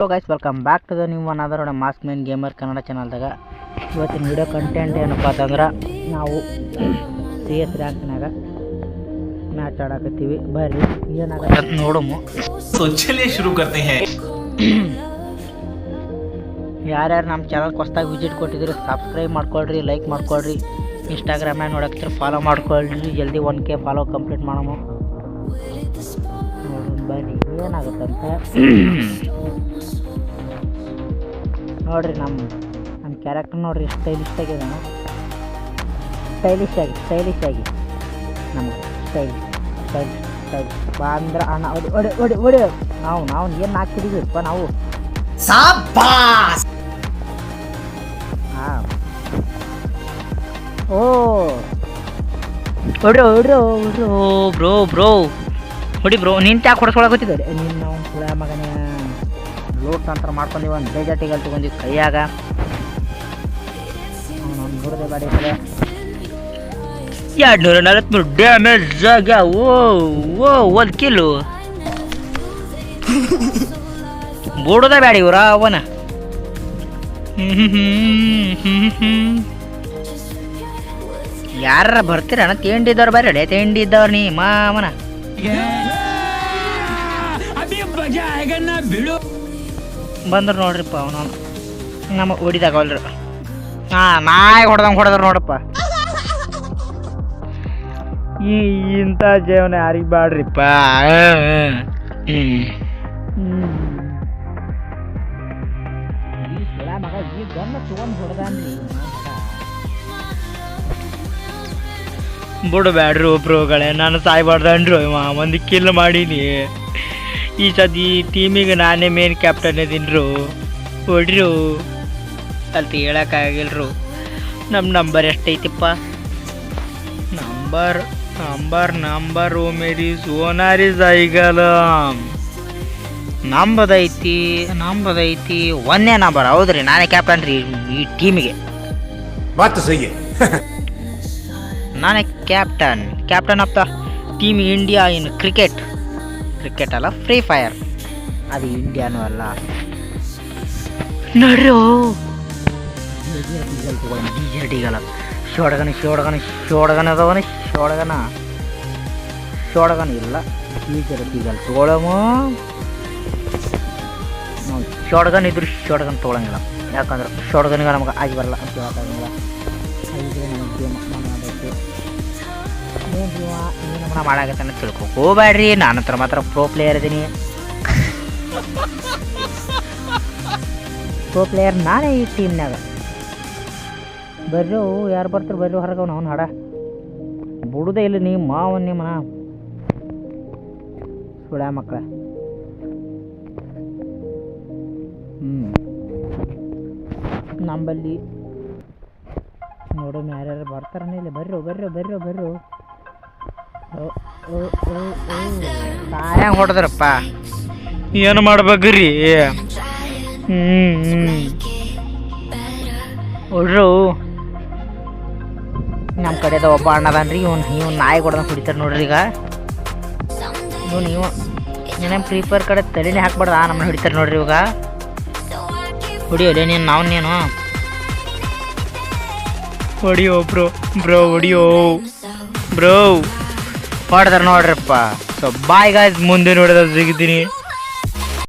hello guys welcome back to the ನೀವು another mask main gamer Kannada ಚಾನಲ್ದಾಗ ಇವತ್ತಿನ video content ಏನಪ್ಪ ಅಂತಂದ್ರೆ ನಾವು ಸಿ ಎಸ್ ರ್ಯಾಂಕ್ನಾಗ ಮ್ಯಾಚ್ ಆಡಕತ್ತೀವಿ ಬರ್ರಿ ಏನಾಗತ್ತೆ ಅಂತ ನೋಡಮು तो चलिए शुरू करते हैं ಯಾರ್ಯಾರು ನಮ್ಮ ಚಾನಲ್ಗೆ ಹೊಸ್ದಾಗಿ ವಿಸಿಟ್ ಕೊಟ್ಟಿದ್ದೀರಿ ಸಬ್ಸ್ಕ್ರೈಬ್ ಮಾಡ್ಕೊಳ್ರಿ ಲೈಕ್ ಮಾಡ್ಕೊಳ್ರಿ ಇನ್ಸ್ಟಾಗ್ರಾಮ್ನಾಗ ನೋಡಕ್ತಿರಿ ಫಾಲೋ ಮಾಡ್ಕೊಳ್ರಿ ಜಲ್ದಿ ಒನ್ ಕೆ ಫಾಲೋ ಕಂಪ್ಲೀಟ್ ಮಾಡಮು ನೋಡೋಣ ಬರ್ರಿ ಏನಾಗುತ್ತಂತ ನೋಡ್ರಿ ನಮ್ಮ ನಮ್ಮ ಕ್ಯಾರೆಕ್ಟರ್ ನೋಡ್ರಿ ಸ್ಟೈಲಿಶ್ ಆಗಿದೆ ಸ್ಟೈಲಿಶ್ ಆಗಿ ಸ್ಟೈಲಿಶ್ ಆಗಿ. ನಮ್ಗೆ ಸ್ಟೈಲ್ ಸ್ಟೈಲ್ ಸ್ಟೈಲ್ ಬಾ ಅಂದ್ರೆ ಅಣ್ಣ ಹೊಡಿ ಒಡೆ ಹೊಡಿ ಒಡೆ. ನಾವು ನಾವು ಏನು ಹಾಕ್ತಿದೀವಿಪ್ಪ ನಾವು? ಹಾಂ. ಓ. ಹೊಡ್ರೋ ಹೊಡ್ರೋ ಹೊಡ್ರೋ ಬ್ರೋ ಬ್ರೋ ಹೊಡಿ ಬ್ರೋ ನಿಂತ ಯಾಕೆ ಹೊಡೆಸ್ಕೊಳಕತ್ತಿದ್ದೆ ನಿನ್ನ ಮಗನೇ. ಲೋಟ್ ನಂತರ ಮಾಡ್ಕೊಂಡಿವಿ ಒಂದು ಬೇಜಾಟಿಗಲ್ ತೊಗೊಂಡಿವಿ ಕೈಯಾಗ. ನೋಡಿದೆ ಬಾಡಿ ಎರಡು ನೂರ ನಲವತ್ಮೂರು ಡ್ಯಾಮೇಜ್ ಜಾಗ. ಓ ಓ ಒಂದು ಕಿಲು ಬೋಡೋದ ಬ್ಯಾಡ ಇವ್ರ ಅವನ. ಯಾರ ಬರ್ತೀರಣ್ಣ ತಿಂಡಿ ಇದ್ದವ್ರು ಬರ್ರಿ ತಿಂಡಿ ಇದ್ದವ್ರು ನೀ ಮಾಮನ ಬಂದ್ರು ನೋಡ್ರಿಪ್ಪ ಅವನು. ನಮ್ಮ ಓಡಿದಾಗ ಅಲ್ರಿ ಹಾ, ನಾಯಿ ಹೊಡೆದಂಗೆ ಹೊಡೆದ್ರು ನೋಡಪ್ಪ ಈ ಇಂಥ ಜೀವನ ಯಾರಿಗೆ ಬ್ಯಾಡ್ರಿಪ್ಪ ಹೊಡೆದಾನ್ರಿ ಬಿಡಬ್ಯಾಡ್ರಿ ಒಬ್ರುಗಳೇ ನಾನು ಸಾಯ್ಬಾರ್ದನ್ರಿ ಒಂದು ಕಿಲ್ ಮಾಡೀನಿ. ಈ ಸದಿ ಟೀಮಿಗೆ ನಾನೇ ಮೇನ್ ಕ್ಯಾಪ್ಟನ್ ಇದ್ದೀನಿ ಹೊಡ್ರು. ಅಂತ ಹೇಳೋಕ್ಕಾಗಿಲ್ರು ನಮ್ಮ ನಂಬರ್ ಎಷ್ಟೈತಿಪ್ಪ? ನಂಬರ್ ನಂಬರ್ ನಂಬರ್ ಓ ಮೇರಿ ಸೋನಾರಿ ಸೈಗಲ ನಂಬದೈತಿ ನಂಬದೈತಿ. ಒಂದೇ ನಂಬರ್ ಹೌದ್ರಿ ನಾನೇ ಕ್ಯಾಪ್ಟನ್ ರೀ ಈ ಟೀಮಿಗೆ ನಾನೇ captain captain of the team India in cricket cricket ಅಲ್ಲ ಫ್ರೀ ಫೈರ್ ಅದು ಇಂಡಿಯಾನೂ ಅಲ್ಲ ನಡ್ರೋ ಡಿಜೆಟಿಗಲ್ಲ ಶೋಡಗನ ಶೋಡಗನ ಶೋಡಗನ ಅದಾವನ ಶೋಡಗನ ಶೋಡಗನ ಇಲ್ಲ ಟೀಚರ್ ಟೀಗಲ್ ತಗೊಳಮು ನಾವು ಶೋಡಗನ್ ಇದ್ರು ಶೋಡಗನ್ ತೊಗೊಳಂಗಿಲ್ಲ ಯಾಕಂದ್ರೆ ಶೋಡಗನಿಗೆ ನಮಗೆ ಆಗಿ ಬರಲ್ಲ ಅಂತ ಹೇಳೋಕ್ಕಾಗಂಗಿಲ್ಲ ಏನು ಜೀವ ಏನು ನಮ್ಮನ್ನ ಮಾಡಾಕತ್ತಾನ ತಿಳ್ಕೊ ಹೋಗ್ಬೇಡ್ರಿ ನಾನು ಹತ್ರ ಮಾತ್ರ ಪ್ರೋ ಪ್ಲೇಯರ್ ಇದೀನಿ. ಪ್ರೋ ಪ್ಲೇಯರ್ ನಾನೇ ಈ ಟೀಮ್ನಾಗ ಬರ್ರಿ ಯಾರು ಬರ್ತಾರೆ ಬರ್ರಿ ಹೊರಗೆ ಅವ್ನು ಹಾಡ. ಬಿಡುದೇ ಇಲ್ಲ ನೀ ಮಾವನ್ ನಿಮ್ಮನ. ಸುಳ್ಯ ಮಕ್ಕಳ ಹ್ಞೂ ನಂಬಲ್ಲಿ ನೋಡೋಣ ಯಾರ್ಯಾರು ಬರ್ತಾರನೇ ಇಲ್ಲ. ಬರ್ರು ಬರ್ರು ಬರ್ರು ಬರ್ರು ಸಾಯಂಗ್ ಹೊಡೆದ್ರಪ್ಪ? ಏನು ಮಾಡ್ಬೇಕ್ರಿ? ಹ್ಞೂ ಹೊಡ್ರು. ನಮ್ಮ ಕಡೆದ ಒಬ್ಬ ಅಣ್ಣ ಇವನು ಇವ್ನು ಇವ್ನು ನಾಯಿ ಕೊಡ್ದಂಗೆ ಕುಡಿತಾರೆ ನೋಡ್ರಿ ಈಗ. ಇವನು ಇವ ಏನೇನು ಫ್ರೀ ಫೈರ್ ಕಡೆ ತಲೆನೇ ಹಾಕ್ಬಾರ್ದ ನಮ್ಮನ್ನ ಹಿಡಿತಾರೆ ನೋಡ್ರಿ ಇವಾಗ. ಹೊಡಿಯೋದೇ ನೀನು ನಾವು ನೀನು. ಹೊಡಿಯೋ ಬ್ರೋ ಬ್ರೋ ಹೊಡಿಯೋ. ಬ್ರೋ. ಹೊಡೆದಾರ ನೋಡ್ರಪ್ಪ. ಸೊ ಬಾಯ್ ಗಾಯ್ಸ್ ಮುಂದೆ ನೋಡಿದ ಸಿಗ್ತೀನಿ.